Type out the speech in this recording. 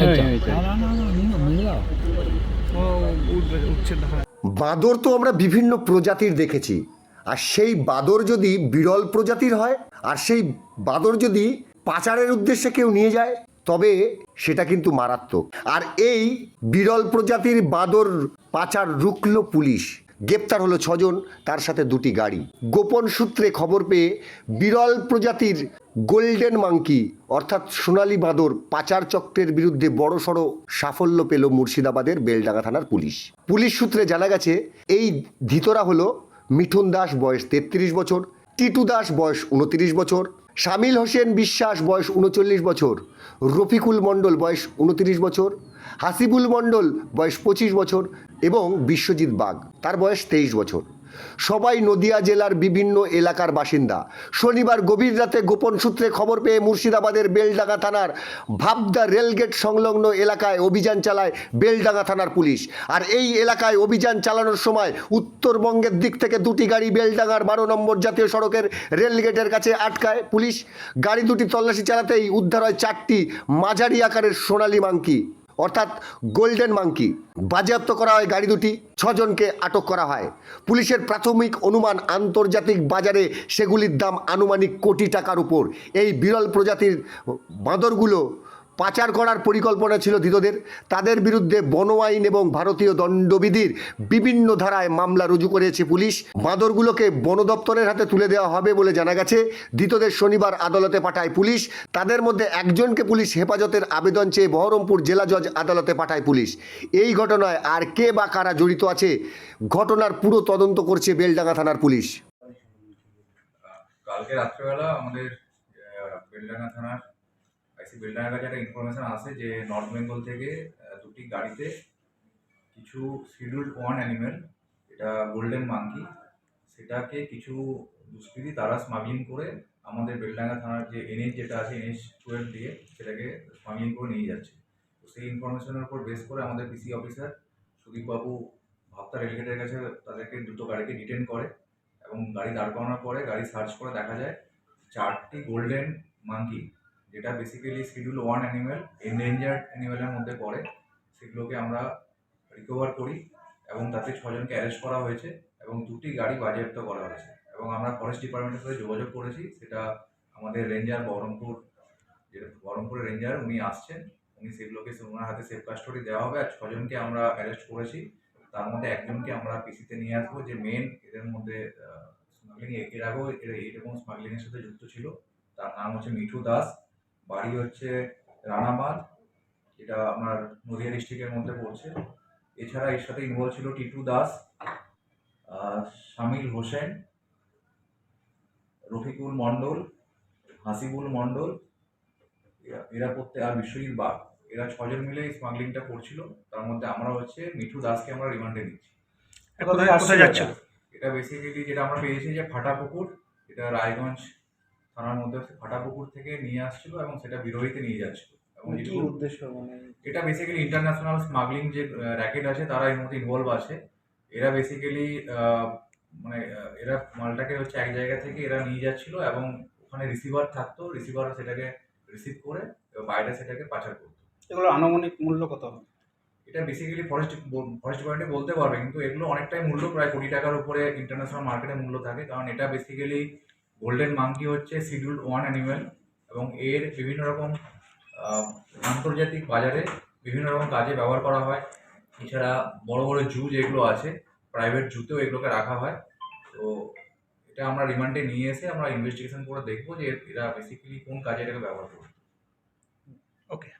হ্যাঁ, বাঁদর তো আমরা বিভিন্ন প্রজাতির দেখেছি আর সেই বাঁদর যদি বিরল প্রজাতির হয় আর সেই বাঁদর যদি পাচারের উদ্দেশ্যে কেউ নিয়ে যায় তবে সেটা কিন্তু মারাত্মক। আর এই বিরল প্রজাতির বাঁদর পাচার রুখল পুলিশ। গ্রেপ্তার হলো ছজন, তার সাথে দুটি গাড়ি। গোপন সূত্রে খবর পেয়ে বিরল প্রজাতির গোল্ডেন মাংকি অর্থাৎ সোনালী বাঁদর পাচার চক্রের বিরুদ্ধে বড়সড় সাফল্য পেল মুর্শিদাবাদের বেলডাঙ্গা থানার পুলিশ। পুলিশ সূত্রে জানা গেছে, এই ধৃতরা হলো মিঠুন দাস বয়স তেত্রিশ বছর, টিটু দাস বয়স উনত্রিশ বছর, শামিল হোসেন বিশ্বাস বয়স উনচল্লিশ বছর, রফিকুল মণ্ডল বয়স উনত্রিশ বছর, হাসিবুল মণ্ডল বয়স পঁচিশ বছর এবং বিশ্বজিৎ বাগ। তার বয়স তেইশ বছর। সবাই নদিয়া জেলার বিভিন্ন এলাকার বাসিন্দা। শনিবার গভীর রাতে গোপন সূত্রে খবর পেয়ে মুর্শিদাবাদের বেলডাঙ্গা থানার ভাবদা রেলগেট সংলগ্ন এলাকায় অভিযান চালায় বেলডাঙ্গা থানার পুলিশ। আর এই এলাকায় অভিযান চালানোর সময় উত্তরবঙ্গের দিক থেকে দুটি গাড়ি বেলডাঙ্গার বারো নম্বর জাতীয় সড়কের রেলগেটের কাছে আটকায় পুলিশ। গাড়ি দুটি তল্লাশি চালাতেই উদ্ধার হয় চারটি মাঝারি আকারের সোনালী মাঙ্কি অর্থাৎ গোল্ডেন মাঙ্কি। বাজেয়াপ্ত করা হয় গাড়ি দুটি, ছজনকে আটক করা হয়। পুলিশের প্রাথমিক অনুমান আন্তর্জাতিক বাজারে সেগুলির দাম আনুমানিক কোটি টাকার উপর। এই বিরল প্রজাতির বাঁদরগুলো পাচার করার পরিকল্পনা ছিল ধৃতদের। তাদের বিরুদ্ধে বন আইন এবং ভারতীয় দণ্ডবিধির বিভিন্ন ধারায় মামলা রুজু করেছে পুলিশ। বাঁদরগুলোকে বন দপ্তরের হাতে তুলে দেওয়া হবে বলে জানা গেছে। ধৃতদের শনিবার আদালতে পাঠায় পুলিশ। তাদের মধ্যে একজনকে পুলিশ হেফাজতের আবেদন চেয়ে বহরমপুর জেলা জজ আদালতে পাঠায় পুলিশ। এই ঘটনায় আর কে বা কারা জড়িত আছে, ঘটনার পুরো তদন্ত করছে বেলডাঙ্গা থানার পুলিশ। কালকে রাত্রেবেলা আমাদের বেলডাঙ্গা থানার আইসি বেলডাঙ্গার কাছে একটা ইনফরমেশন আসে যে নর্থ বেঙ্গল থেকে দুটি গাড়িতে কিছু শিডিউল্ড ওয়ান অ্যানিমেল এটা গোল্ডেন মাঙ্কি সেটাকে কিছু দুষ্কৃতী তারা স্মাগলিং করে আমাদের বেলডাঙ্গা থানার যে এনএইচ যেটা আছে এনএইচ টুয়েলভ দিয়ে সেটাকে স্মাগলিং করে নিয়ে যাচ্ছে। তো সেই ইনফরমেশনের উপর বেস করে আমাদের পিসি অফিসার সুদীপবাবু ভাবতা রেলগেটের কাছে তাদেরকে দুটো গাড়িকে ডিটেন করে এবং গাড়ি দাঁড় করানোর পরে গাড়ি সার্চ করে দেখা যায়, চারটি গোল্ডেন মাঙ্কি যেটা basically schedule one animal endangered অ্যানিমেলের মধ্যে পড়ে, সেগুলোকে আমরা রিকভার করি এবং তাতে ছজনকে অ্যারেস্ট করা হয়েছে এবং দুটি গাড়ি বাজেয়াপ্ত করা হয়েছে। এবং আমরা ফরেস্ট ডিপার্টমেন্টের সাথে যোগাযোগ করেছি, সেটা আমাদের রেঞ্জার বহরমপুর, যেটা বহরমপুরের রেঞ্জার উনি আসছেন, উনি সেগুলোকে ওনার হাতে সেফ কাস্টডি দেওয়া হবে আর ছজনকে আমরা অ্যারেস্ট করেছি। তার মধ্যে একজনকে আমরা পিসিতে নিয়ে আসব, যে মেন এদের মধ্যে স্মাগলিং এর আগেও এরা এইরকম স্মাগলিং এর সাথে যুক্ত ছিল। তার নাম হচ্ছে মিঠু দাস। বাড়ি হচ্ছে রানাবাদ এটা আপনার নদিয়া ডিস্ট্রিক্টের মধ্যে পড়ছে। এছাড়া এর সাথে ইনভলভ ছিল টিটু দাস শামিল হোসেন রফিকুল মণ্ডল হাসিবুল মণ্ডল এরা- করতে আর বিশ্বজিৎ বাগ। এরা ছজন মিলে স্মাগলিংটা করছিল। তার মধ্যে আমরা হচ্ছে মিঠু দাসকে আমরা রিমান্ডে নিচ্ছি এটা বেসিক্যালি যেটা আমরা পেয়েছি যে ফাটাপুকুর এটা রায়গঞ্জ থানার মধ্যে ফাটাপুকুর থেকে নিয়ে আসছিল এবং সেটা বিরোহীতে নিয়ে যাচ্ছিল। এবং কি উদ্দেশ্য মানে? এটা বেসিক্যালি ইন্টারন্যাশনাল স্মাগলিং যে র্যাকেট আছে তারা এর মধ্যে ইনভলভ আছে। এরা বেসিক্যালি মানে এরা মালটাকে হচ্ছে এক জায়গা থেকে এরা নিয়ে যাচ্ছিল এবং ওখানে রিসিভার থাকতো। রিসিভার সেটাকে রিসিভ করে বাইরে সেটাকে পাচার করতো। এগুলো আনুমানিক মূল্য কত হবে? এটা বেসিক্যালি ফরেস্ট ফরেস্ট ডিপার্টমেন্ট বলতে পারবে কিন্তু এগুলো অনেকটাই মূল্য। প্রায় কোটি টাকার উপরে ইন্টারন্যাশনাল মার্কেটে মূল্য থাকে। কারণ এটা বেসিক্যালি গোল্ডেন মাঙ্কি হচ্ছে শিডিউল ওয়ান অ্যানিমেল এবং এর বিভিন্ন রকম আন্তর্জাতিক বাজারে বিভিন্ন রকম কাজে ব্যবহার করা হয়। এছাড়া বড় বড় জু যেগুলো আছে প্রাইভেট জুতেও এগুলোকে রাখা হয়। তো এটা আমরা রিমান্ডে নিয়ে এসে আমরা ইনভেস্টিগেশন করে দেখব যে এরা বেসিক্যালি কোন কাজে এটাকে ব্যবহার করবে। ওকে